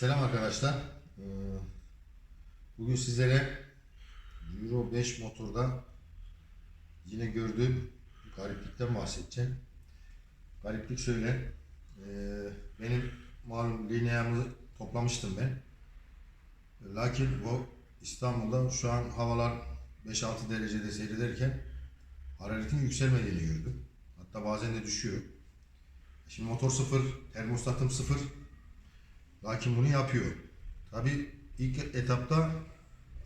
Selam arkadaşlar. Ee, Bugün sizlere Euro 5 motorda yine gördüğüm gariplikten bahsedeceğim. Gariplik şöyle. ee, Benim malum lineamı toplamıştım ben. Lakin bu İstanbul'da şu an havalar 5-6 derecede seyrederken hararetin yükselmediğini gördüm. Hatta bazen de düşüyor. Şimdi motor sıfır, termostatım sıfır. Lakin bunu yapıyor. Tabi ilk etapta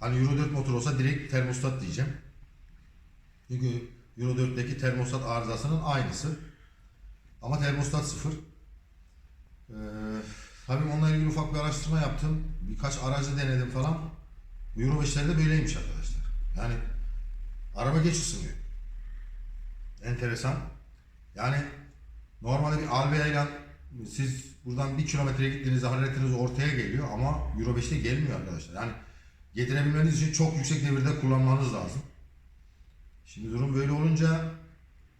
hani Euro 4 motor olsa direkt termostat diyeceğim. Çünkü Euro 4'teki termostat arızasının aynısı. Ama termostat sıfır. Ee, tabii onunla ilgili ufak bir araştırma yaptım. Birkaç aracı denedim falan. Euro 5'lerde böyleymiş arkadaşlar. Yani araba geç ısınıyor. Enteresan. Yani normalde bir Albea ile siz buradan bir kilometre gittiğinizde hararetiniz ortaya geliyor ama Euro 5'te gelmiyor arkadaşlar. Yani getirebilmeniz için çok yüksek devirde kullanmanız lazım. Şimdi durum böyle olunca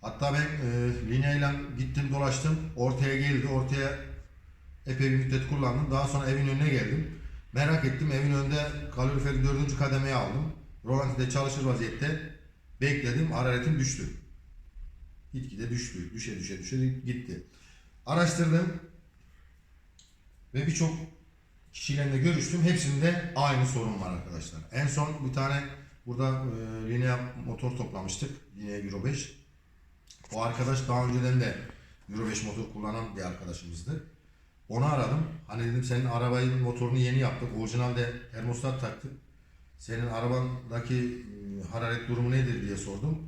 hatta ben e, lineyle gittim dolaştım ortaya geldi ortaya epey bir müddet kullandım. Daha sonra evin önüne geldim. Merak ettim evin önünde kaloriferi dördüncü kademeye aldım. Rolantide çalışır vaziyette bekledim hararetim düştü. Gitgide düştü. Düşe düşe düşe gitti. Araştırdım. Ve birçok kişiyle de görüştüm. Hepsinde aynı sorun var arkadaşlar. En son bir tane burada e, linea motor toplamıştık. Linea Euro 5. O arkadaş daha önceden de Euro 5 motor kullanan bir arkadaşımızdı. Onu aradım. Hani dedim senin arabayın motorunu yeni yaptık. Orijinalde termostat taktık. Senin arabandaki e, hararet durumu nedir diye sordum.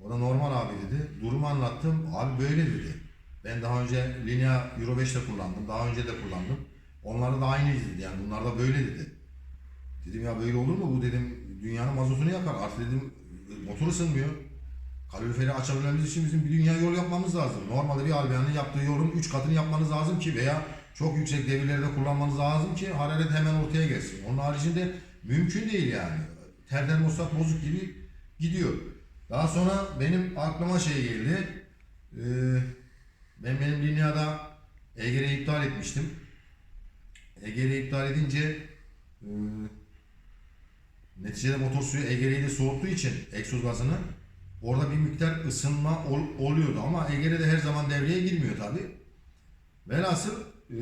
O da normal abi dedi. Durumu anlattım. Abi böyle dedi. Ben daha önce Linea Euro 5'te kullandım. Daha önce de kullandım. Onlarda da aynıydı dedi. Yani bunlar da böyle dedi. Dedim ya böyle olur mu? Bu dedim dünyanın mazotunu yakar. Artık dedim motor ısınmıyor. Kaloriferi açabilmemiz için bizim bir dünya yol yapmamız lazım. Normalde bir albiyanın yaptığı yolun 3 katını yapmanız lazım ki veya çok yüksek devirlerde kullanmanız lazım ki hararet hemen ortaya gelsin. Onun haricinde mümkün değil yani. Ter termostat bozuk gibi gidiyor. Daha sonra benim aklıma şey geldi. Ee, ben benim linyada EGR'i iptal etmiştim. EGR'i iptal edince e, neticede motor suyu EGR'yi de soğuttuğu için egzoz gazını orada bir miktar ısınma ol- oluyordu ama EGR de her zaman devreye girmiyor tabi. Velhasıl e,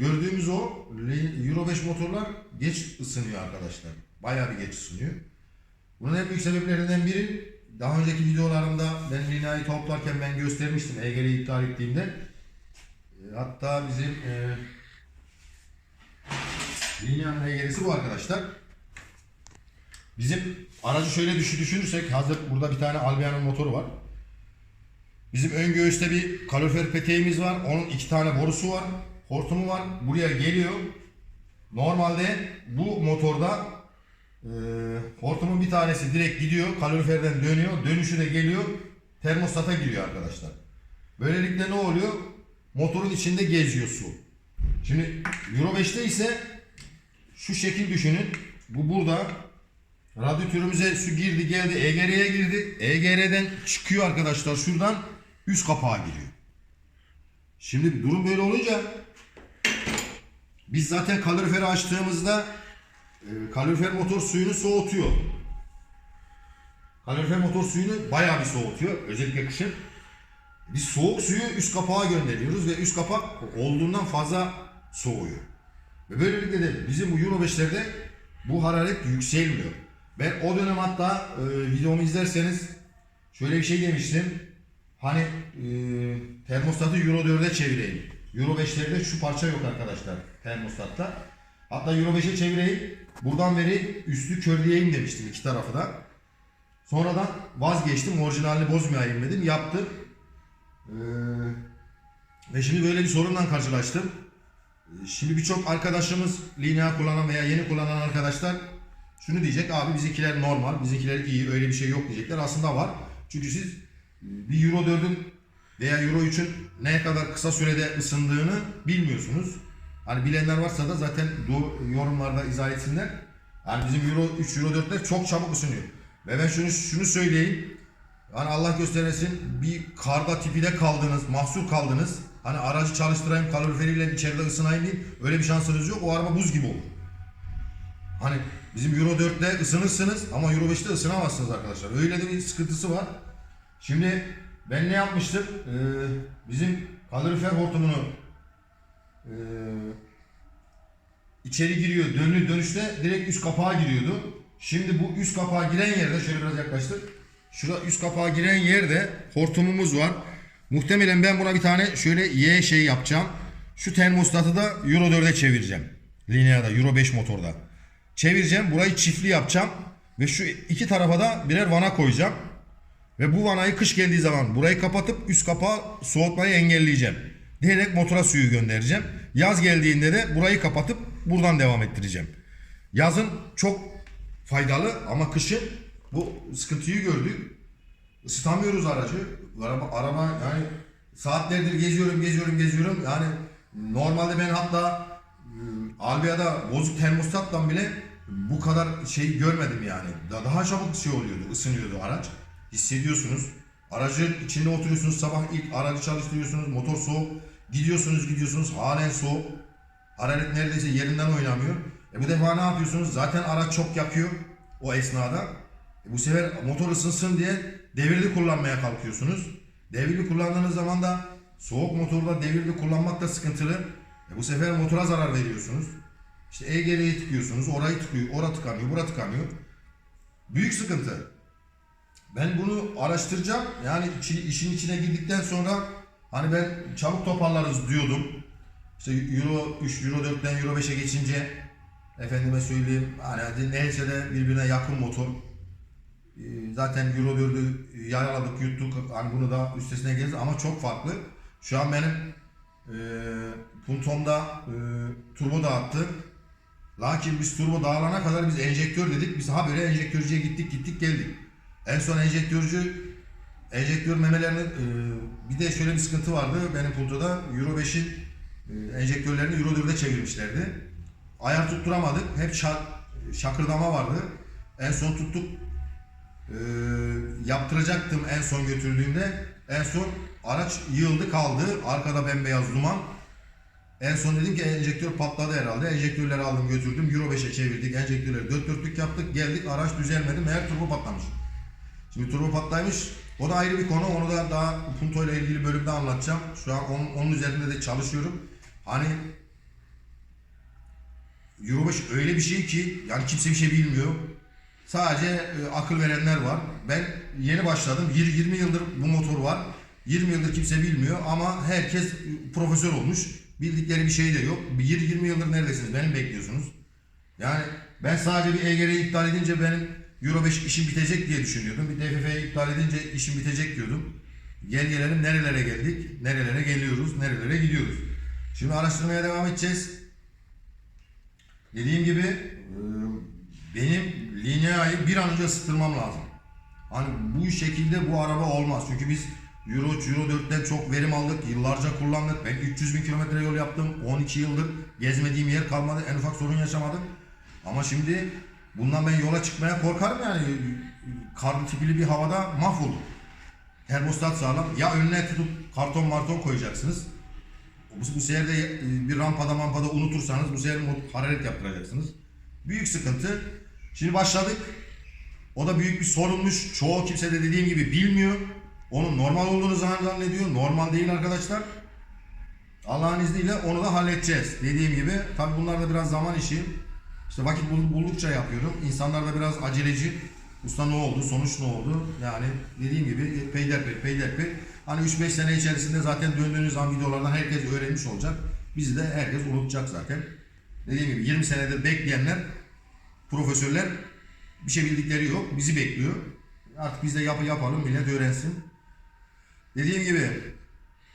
gördüğümüz o Euro 5 motorlar geç ısınıyor arkadaşlar. Bayağı bir geç ısınıyor. Bunun en büyük sebeplerinden biri daha önceki videolarımda ben Lina'yı toplarken ben göstermiştim EGR'i iptal ettiğimde. E, hatta bizim e, Lina'nın EGR'si bu arkadaşlar. Bizim aracı şöyle düşü düşünürsek hazır burada bir tane Albia'nın motoru var. Bizim ön göğüste bir kalorifer peteğimiz var. Onun iki tane borusu var. Hortumu var. Buraya geliyor. Normalde bu motorda e, hortumun bir tanesi direkt gidiyor. Kaloriferden dönüyor. Dönüşü de geliyor. Termostata giriyor arkadaşlar. Böylelikle ne oluyor? Motorun içinde geziyor su. Şimdi Euro 5'te ise şu şekil düşünün. Bu burada Radyatörümüze su girdi geldi EGR'ye girdi. EGR'den çıkıyor arkadaşlar şuradan üst kapağa giriyor. Şimdi durum böyle olunca biz zaten kaloriferi açtığımızda e, kalorifer motor suyunu soğutuyor. Kalorifer motor suyunu bayağı bir soğutuyor özellikle kışın. Biz soğuk suyu üst kapağa gönderiyoruz ve üst kapak olduğundan fazla soğuyor. Ve böylelikle de bizim bu Euro 5'lerde bu hararet yükselmiyor. Ben o dönem hatta e, videomu izlerseniz şöyle bir şey demiştim. Hani e, termostatı Euro 4'e çevireyim. Euro 5'lerde şu parça yok arkadaşlar termostatta. Hatta Euro 5'e çevireyim. Buradan vereyim üstü körleyeyim demiştim iki tarafı da. Sonradan vazgeçtim. Orijinalini bozmayayım dedim. Yaptım. Ee, ve şimdi böyle bir sorunla karşılaştım. Ee, Şimdi birçok arkadaşımız linea kullanan veya yeni kullanan arkadaşlar şunu diyecek abi bizimkiler normal, bizimkiler iyi öyle bir şey yok diyecekler. Aslında var. Çünkü siz e, bir Euro 4'ün veya Euro 3'ün ne kadar kısa sürede ısındığını bilmiyorsunuz. Hani bilenler varsa da zaten yorumlarda izah etsinler. Yani bizim Euro 3, Euro 4'ler çok çabuk ısınıyor. Ve ben şunu şunu söyleyeyim. Yani Allah göstermesin bir karda tipide kaldınız, mahsur kaldınız. Hani aracı çalıştırayım kaloriferiyle içeride ısınayım değil. Öyle bir şansınız yok. O araba buz gibi olur. Hani bizim Euro 4'te ısınırsınız ama Euro 5'te ısınamazsınız arkadaşlar. Öyle de bir sıkıntısı var. Şimdi ben ne yapmıştım? Ee, bizim kalorifer hortumunu ee, içeri giriyor. Dönü dönüşte direkt üst kapağa giriyordu. Şimdi bu üst kapağa giren yerde şöyle biraz yaklaştır. Şurada üst kapağa giren yerde hortumumuz var. Muhtemelen ben buna bir tane şöyle Y şey yapacağım. Şu termostatı da Euro 4'e çevireceğim. Linea'da Euro 5 motorda. Çevireceğim. Burayı çiftli yapacağım. Ve şu iki tarafa da birer vana koyacağım. Ve bu vanayı kış geldiği zaman burayı kapatıp üst kapağı soğutmayı engelleyeceğim. Direkt motora suyu göndereceğim. Yaz geldiğinde de burayı kapatıp buradan devam ettireceğim. Yazın çok faydalı ama kışın bu sıkıntıyı gördük. Isıtamıyoruz aracı. Araba, araba yani saatlerdir geziyorum geziyorum geziyorum. Yani normalde ben hatta e, Albia'da bozuk termostatla bile bu kadar şey görmedim yani. Da- Daha çabuk şey oluyordu, ısınıyordu araç. Hissediyorsunuz. Aracın içinde oturuyorsunuz sabah ilk aracı çalıştırıyorsunuz, motor soğuk. Gidiyorsunuz gidiyorsunuz halen soğuk. Hararet neredeyse yerinden oynamıyor. E bu defa ne yapıyorsunuz? Zaten araç çok yakıyor o esnada. E bu sefer motor ısınsın diye devirli kullanmaya kalkıyorsunuz. Devirli kullandığınız zaman da soğuk motorda devirli kullanmak da sıkıntılı. E bu sefer motora zarar veriyorsunuz. İşte EGR'yi tıkıyorsunuz, orayı tıkıyor, ora tıkanıyor, bura tıkanıyor. Büyük sıkıntı. Ben bunu araştıracağım. Yani işin içine girdikten sonra hani ben çabuk toparlarız diyordum. İşte Euro 3, Euro 4'ten Euro 5'e geçince efendime söyleyeyim hani neyse de birbirine yakın motor. Ee, Zaten Euro 4'ü yaraladık, yuttuk. Hani bunu da üstesine geliriz ama çok farklı. Şu an benim e, Puntom'da e, turbo dağıttı. Lakin biz turbo dağılana kadar biz enjektör dedik. Biz habire enjektörcüye gittik gittik geldik. En son enjektörcü enjektör memelerinin e, bir de şöyle bir sıkıntı vardı. Benim Punto'da Euro 5'in e, enjektörlerini Euro 4'e çevirmişlerdi. Ayar tutturamadık. Hep şa- şakırdama vardı. En son tuttuk. E, yaptıracaktım en son götürdüğümde. En son araç yığıldı kaldı. Arkada bembeyaz duman. En son dedim ki enjektör patladı herhalde. Enjektörleri aldım götürdüm. Euro 5'e çevirdik. Enjektörleri dört dörtlük yaptık. Geldik araç düzelmedi. Meğer turbo patlamış. Şimdi turbo patlaymış. O da ayrı bir konu. Onu da daha Punto ile ilgili bölümde anlatacağım. Şu an onun, onun üzerinde de çalışıyorum. Hani Euro 5 öyle bir şey ki yani kimse bir şey bilmiyor. Sadece e, akıl verenler var. Ben yeni başladım. 20 20 yıldır bu motor var. 20 yıldır kimse bilmiyor ama herkes e, profesör olmuş. Bildikleri bir şey de yok. 20 yıldır neredesiniz? Benim bekliyorsunuz. Yani ben sadece bir EGR'yi iptal edince benim Euro 5 işim bitecek diye düşünüyordum. Bir DFF'yi iptal edince işim bitecek diyordum. Gel gelelim nerelere geldik, nerelere geliyoruz, nerelere gidiyoruz. Şimdi araştırmaya devam edeceğiz. Dediğim gibi e, benim Linea'yı bir an önce ısıtırmam lazım. Hani bu şekilde bu araba olmaz. Çünkü biz Euro 3, Euro 4'ten çok verim aldık. Yıllarca kullandık. Ben 300 bin kilometre yol yaptım. 12 yıldır gezmediğim yer kalmadı. En ufak sorun yaşamadım. Ama şimdi bundan ben yola çıkmaya korkarım yani. Karlı tipili bir havada mahvoldum. Termostat sağlam. Ya önüne tutup karton marton koyacaksınız. Bu, bu sefer de e, bir rampada mampada unutursanız bu sefer hararet yaptıracaksınız. Büyük sıkıntı. Şimdi başladık. O da büyük bir sorunmuş. Çoğu kimse de dediğim gibi bilmiyor. Onun normal olduğunu zannediyor. Normal değil arkadaşlar. Allah'ın izniyle onu da halledeceğiz. Dediğim gibi tabi bunlar da biraz zaman işi. İşte vakit bul- buldukça yapıyorum. İnsanlar da biraz aceleci. Usta ne oldu, sonuç ne oldu? Yani dediğim gibi peyderpey peyderpey. Hani 3-5 sene içerisinde zaten döndüğünüz zaman videolardan herkes öğrenmiş olacak. Bizi de herkes unutacak zaten. Dediğim gibi 20 senedir bekleyenler, profesörler bir şey bildikleri yok. Bizi bekliyor. Artık biz de yapı yapalım millet öğrensin. Dediğim gibi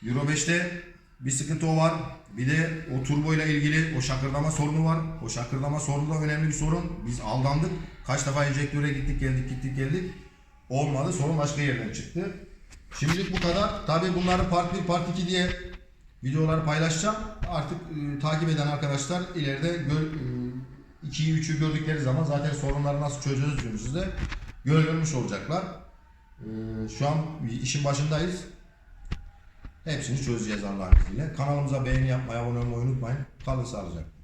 Euro 5'te bir sıkıntı o var. Bir de o turbo ile ilgili o şakırdama sorunu var. O şakırdama sorunu da önemli bir sorun. Biz aldandık. Kaç defa enjektöre gittik geldik gittik geldik. Olmadı. Sorun başka yerden çıktı. Şimdilik bu kadar. Tabii bunları part 1 part 2 diye videoları paylaşacağım. Artık e, takip eden arkadaşlar ileride gör, e, 2'yi 3'ü gördükleri zaman zaten sorunları nasıl çözüyoruz de görmüş olacaklar. E, şu an işin başındayız. Hepsini çözeceğiz Allah'ın izniyle. Kanalımıza beğeni yapmayı, abone olmayı unutmayın. Kalın sağlıcakla.